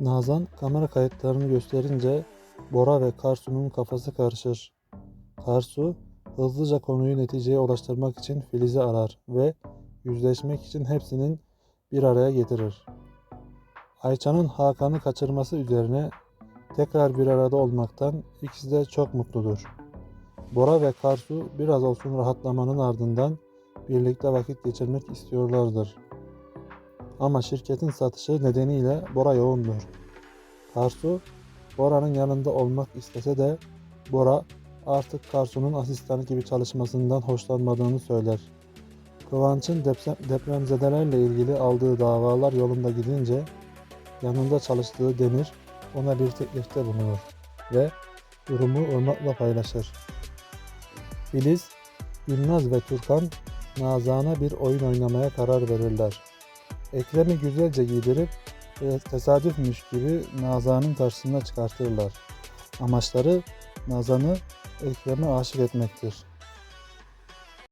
Nazan kamera kayıtlarını gösterince Bora ve Karsu'nun kafası karışır. Karsu hızlıca konuyu neticeye ulaştırmak için Filiz'i arar ve yüzleşmek için hepsinin bir araya getirir. Ayça'nın Hakan'ı kaçırması üzerine tekrar bir arada olmaktan ikisi de çok mutludur. Bora ve Karsu biraz olsun rahatlamanın ardından birlikte vakit geçirmek istiyorlardır. Ama şirketin satışı nedeniyle Bora yoğundur. Karsu, Bora'nın yanında olmak istese de Bora artık Karsu'nun asistanı gibi çalışmasından hoşlanmadığını söyler. Kıvanç'ın deprem, depremzedelerle ilgili aldığı davalar yolunda gidince yanında çalıştığı Demir ona bir teklifte bulunur ve durumu Irmak'la paylaşır. Filiz, Gülnaz ve Turkan Nazan'a bir oyun oynamaya karar verirler. Ekrem'i güzelce giydirip ve tesadüfmüş gibi Nazan'ın karşısına çıkartırlar. Amaçları Nazan'ı Ekrem'e aşık etmektir.